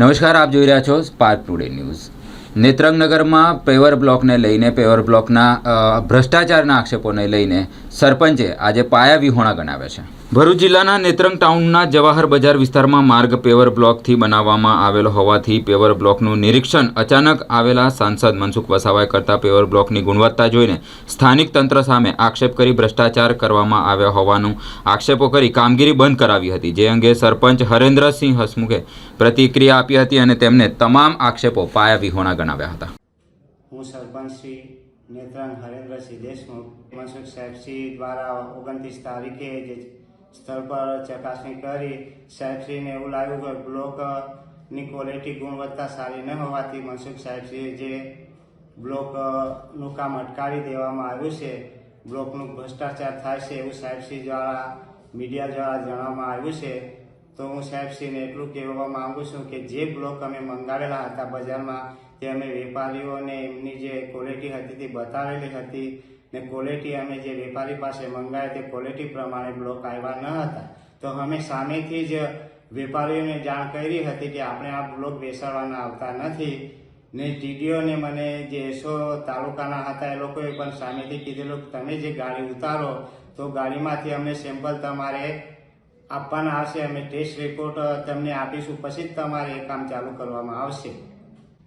નમસ્કાર, આપ જોઈ રહ્યા છો સ્પાર્ક ટુડે ન્યૂઝ નેત્રંગનગરમાં પેવર બ્લોકને લઈને, પેવર બ્લોકના ભ્રષ્ટાચારના આક્ષેપોને લઈને સરપંચે આજે પાયા વિહોણા ગણાવ્યા છે. ભરૂચ જિલ્લાના નેત્રંગ ટાઉનના જવાહર બજાર વિસ્તારમાં માર્ગ પેવર બ્લોકથી બનાવવામાં આવેલો હોવાથી પેવર બ્લોકનું નિરીક્ષણ અચાનક આવેલા સાંસદ મનસુખ વસાવાએ કરતા પેવર બ્લોકની ગુણવત્તા જોઈને સ્થાનિક તંત્ર સામે આક્ષેપ કરી ભ્રષ્ટાચાર કરવામાં આવ્યા હોવાનું આક્ષેપો કરી કામગીરી બંધ કરાવી હતી. જે અંગે સરપંચ હરેન્દ્રસિંહ હસમુખે પ્રતિક્રિયા આપી હતી અને તેમને તમામ આક્ષેપો પાયા વિહોણા ગણાવ્યા હતા. હું સરપંચ શ્રી નેત્રંગ હરેન્દ્રસિંહ દેશમુખ. મનસુખ સાહેબશ્રી દ્વારા ઓગણત્રીસ તારીખે જે સ્થળ પર ચકાસણી કરી સાહેબશ્રીને એવું લાગ્યું કે બ્લોકની ક્વોલિટી ગુણવત્તા સારી ન હોવાથી મનસુખ સાહેબશ્રીએ જે બ્લોકનું કામ અટકાવી દેવામાં આવ્યું છે બ્લોકનું ભ્રષ્ટાચાર થાય છે એવું સાહેબશ્રી દ્વારા મીડિયા દ્વારા જણાવવામાં આવ્યું છે, તો હું સાહેબશ્રીને એટલું કહેવા માગું છું કે જે બ્લોક અમે મંગાવેલા હતા બજારમાં તે અમે વેપારીઓને એમની જે ક્વોલિટી હતી તે બતાવેલી હતી. ને ક્વોલિટી અમે જે વેપારી પાસે મંગાવ્યા તે ક્વોલિટી પ્રમાણે બ્લોક આવ્યા ન હતા. તો અમે સામેથી જ વેપારીઓને જાણ કરી હતી કે આપણે આ બ્લોક બેસાડવાના આવતા નથી. ને ટીડીઓને મને જે એસો તાલુકાના હતા એ લોકોએ પણ સામેથી કીધેલું કે તમે જે ગાડી ઉતારો, તો ગાડીમાંથી અમને સેમ્પલ તમારે આપવાના આવશે. અમે ટેસ્ટ રિપોર્ટ તમને આપીશું. પછી જ તમારે એ કામ ચાલુ કરવામાં આવશે.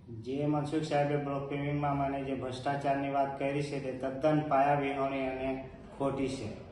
જે મનસુખ સાહેબે બ્લોક મને જે ભ્રષ્ટાચારની વાત કરી છે તે તદ્દન પાયા વિહોણી અને ખોટી છે.